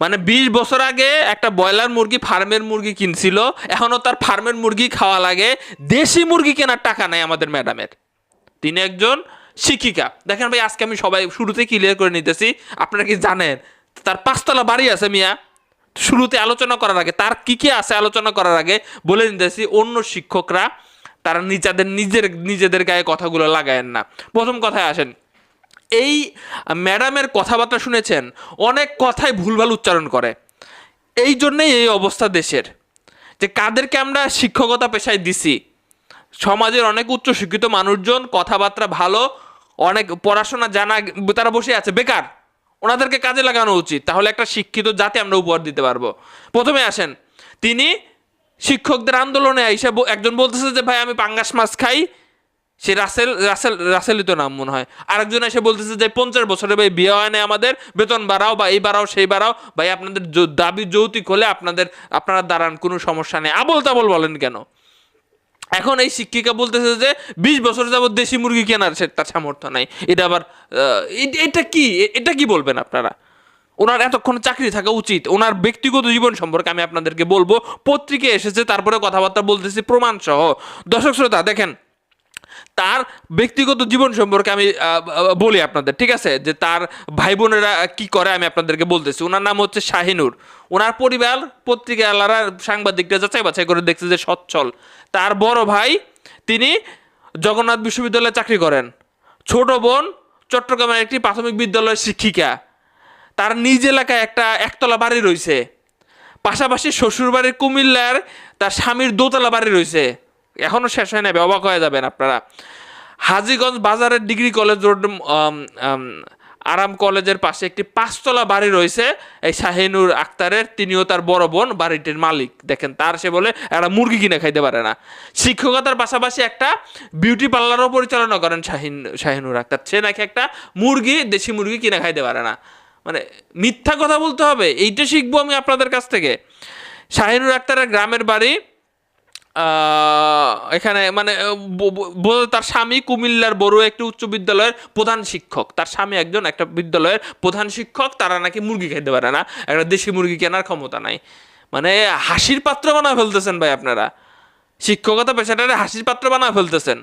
মানে বিশ বছর আগে একটা ব্রয়লার মুরগি ফার্মের মুরগি কিনছিল এখনও তার ফার্মের মুরগি খাওয়া লাগে, দেশি মুরগি কেনার টাকা নাই আমাদের ম্যাডামের। তিনি একজন শিক্ষিকা। দেখেন ভাই, আজকে আমি সবাই শুরুতে ক্লিয়ার করে নিতেছি, আপনারা কি জানেন? তার পাঁচতলা বাড়ি আছে মিয়া। শুরুতে আলোচনা করার আগে, তার কি কি আছে আলোচনা করার আগে বলে নিতেছি, অন্য শিক্ষকরা তারা নিজেদের নিজের, নিজেদের গায়ে কথাগুলো লাগায়েন না। প্রথম কথায় আসেন এই ম্যাডামের কথাবার্তা শুনেছেন, অনেক কথাই ভুলভাল উচ্চারণ করে। এই জন্যেই এই অবস্থা দেশের, যে কাদেরকে আমরা শিক্ষকতা পেশায় দিছি। সমাজের অনেক উচ্চ শিক্ষিত মানুষজন, কথাবার্তা ভালো, অনেক পড়াশোনা জানা, তারা বসে আছে, বেকার। ওনাদেরকে কাজে লাগানো উচিত, তাহলে একটা শিক্ষিত জাতি আমরা উপহার দিতে পারব। প্রথমে আসেন, তিনি শিক্ষকদের আন্দোলনে এসে একজন বলতেছে যে, ভাই, আমি পাঙ্গাস মাছ খাই। সে রাসেল রাসেল, রাসেলই তো নাম মনে হয়। আরেকজন এসে বলতেছে যে, পঞ্চাশ বছরে ভাই বিয়ে হয় না আমাদের, বেতন বাড়াও বা এই বাড়াও, সেই বাড়াও। ভাই, আপনাদের দাবি যৌতিক হলে আপনাদের, আপনারা দাঁড়ান, কোনো সমস্যা নেই। আবল তাবল বলেন কেন? এখন এই শিক্ষিকা বলতেছে যে, বিশ বছর যাবত দেশি মুরগি কেনার সে, তার সামর্থ্য নাই। এটা আবার এটা কি? এটা কি বলবেন আপনারা? ওনার এতক্ষণ চাকরি থাকা উচিত। ওনার ব্যক্তিগত জীবন সম্পর্কে আমি আপনাদেরকে বলব। পত্রিকায় এসেছে, তারপরে কথাবার্তা বলতেছি প্রমাণ সহ দর্শক শ্রোতা দেখেন তার ব্যক্তিগত জীবন সম্পর্কে আমি বলি আপনাদের, ঠিক আছে? যে তার ভাই বোনেরা কি করে আমি আপনাদেরকে বলতেছি। ওনার নাম হচ্ছে শাহিনুর। ওনার পরিবার পত্রিকাওয়ালারা সাংবাদিকরা যাচাই বাছাই করে দেখছে যে সচ্ছল। তার বড় ভাই, তিনি জগন্নাথ বিশ্ববিদ্যালয়ে চাকরি করেন। ছোট বোন চট্টগ্রামের একটি প্রাথমিক বিদ্যালয়ের শিক্ষিকা। তার নিজ এলাকায় একটা একতলা বাড়ি রয়েছে। পাশাপাশি শ্বশুরবাড়ির কুমিল্লার তার স্বামীর দোতলা বাড়ি রয়েছে। এখনও শেষ হয় না অবাক হয়ে যাবেন আপনারা। হাজিগঞ্জ বাজারের ডিগ্রি কলেজ রোড আরাম কলেজের পাশে একটি পাঁচতলা বাড়ি রয়েছে। এই শাহিনুর আক্তারের, তিনিও তার বড় বোন, বাড়িটির মালিক। দেখেন, তার সে বলে একটা মুরগি কিনে খাইতে পারে না। শিক্ষকতার পাশাপাশি একটা বিউটি পার্লারও পরিচালনা করেন শাহিন, শাহিনুর আক্তার। সে নাকি একটা মুরগি, দেশি মুরগি কিনে খাইতে পারে না। মানে মিথ্যা কথা বলতে হবে, এইটা শিখব আমি আপনাদের কাছ থেকে। শাহিনুর আক্তারের গ্রামের বাড়ি এখানে মানে তার স্বামী কুমিল্লার বড় একটি উচ্চ বিদ্যালয়ের প্রধান শিক্ষক। তার স্বামী একজন একটা বিদ্যালয়ের প্রধান শিক্ষক, তারা নাকি মুরগি খেতে পারে না। একটা দেশি মুরগি কেনার ক্ষমতা নাই। মানে হাসির পাত্র বানায় ফেলতেছেন ভাই আপনারা। শিক্ষকতা পেশাটারে হাসির পাত্র বানায় ফেলতেছেন।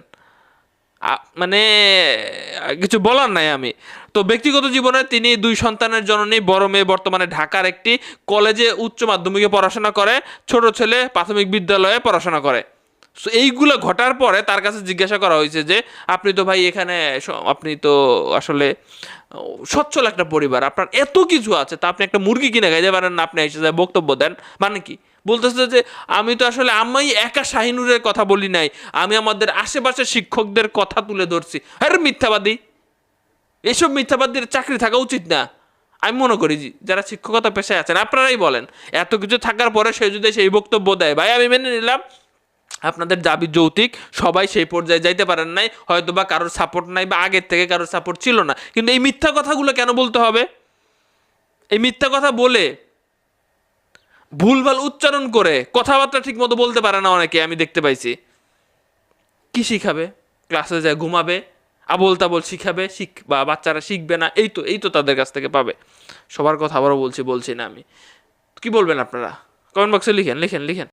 মানে কিছু বলার নাই আমি। তো ব্যক্তিগত জীবনে তিনি দুই সন্তানের জননী, বড় মেয়ে, বর্তমানে ঢাকার একটি কলেজে উচ্চ মাধ্যমিকে পড়াশোনা করে, ছোট ছেলে প্রাথমিক বিদ্যালয়ে পড়াশোনা করে। সো এইগুলো ঘটার পরে তার কাছে জিজ্ঞাসা করা হয়েছে যে, আপনি তো ভাই এখানে আপনি তো আসলে, সচ্ছল একটা পরিবার, আপনার এত কিছু আছে, তা আপনি একটা মুরগি কিনে খাইতে পারেন না, আপনি এসে যায় বক্তব্য দেন। মানে কি? বলতেছে যে, আমি তো আসলে আমি একা শাহিনুরের কথা বলি নাই, আমি আমাদের আশেপাশের শিক্ষকদের কথা তুলে ধরছি। আরে মিথ্যাবাদী। এইসব মিথ্যাবাদীর চাকরি থাকা উচিত না। আমি মনে করি যারা শিক্ষকতা পেশায় আছেন, আপনারাই বলেন, এত কিছু থাকার পরে সে যদি সেই বক্তব্য দেয়, ভাই, আমি মেনে নিলাম। আপনাদের দাবি যৌতিক, সবাই সেই পর্যায়ে যাইতে পারেন নাই হয়তো বা কারোর সাপোর্ট নাই বা আগের থেকে কারোর সাপোর্ট ছিল না। কিন্তু এই মিথ্যা কথাগুলো কেন বলতে হবে? এই মিথ্যা কথা বলে ভুলভাল উচ্চারণ করে কথাবার্তা ঠিক মতো বলতে পারে না অনেকে, আমি দেখতে পাইছি। কি শিখাবে? ক্লাসে যায়, ঘুমাবে আবল তাবল শিখাবে, শিখ বা বাচ্চারা শিখবে না, এই তো এই তো তাদের কাছ থেকে পাবে। সবার কথা আবারও বলছি বলছি না আমি। কি বলবেন আপনারা? কমেন্ট বক্সে লিখেন লিখেন লিখেন।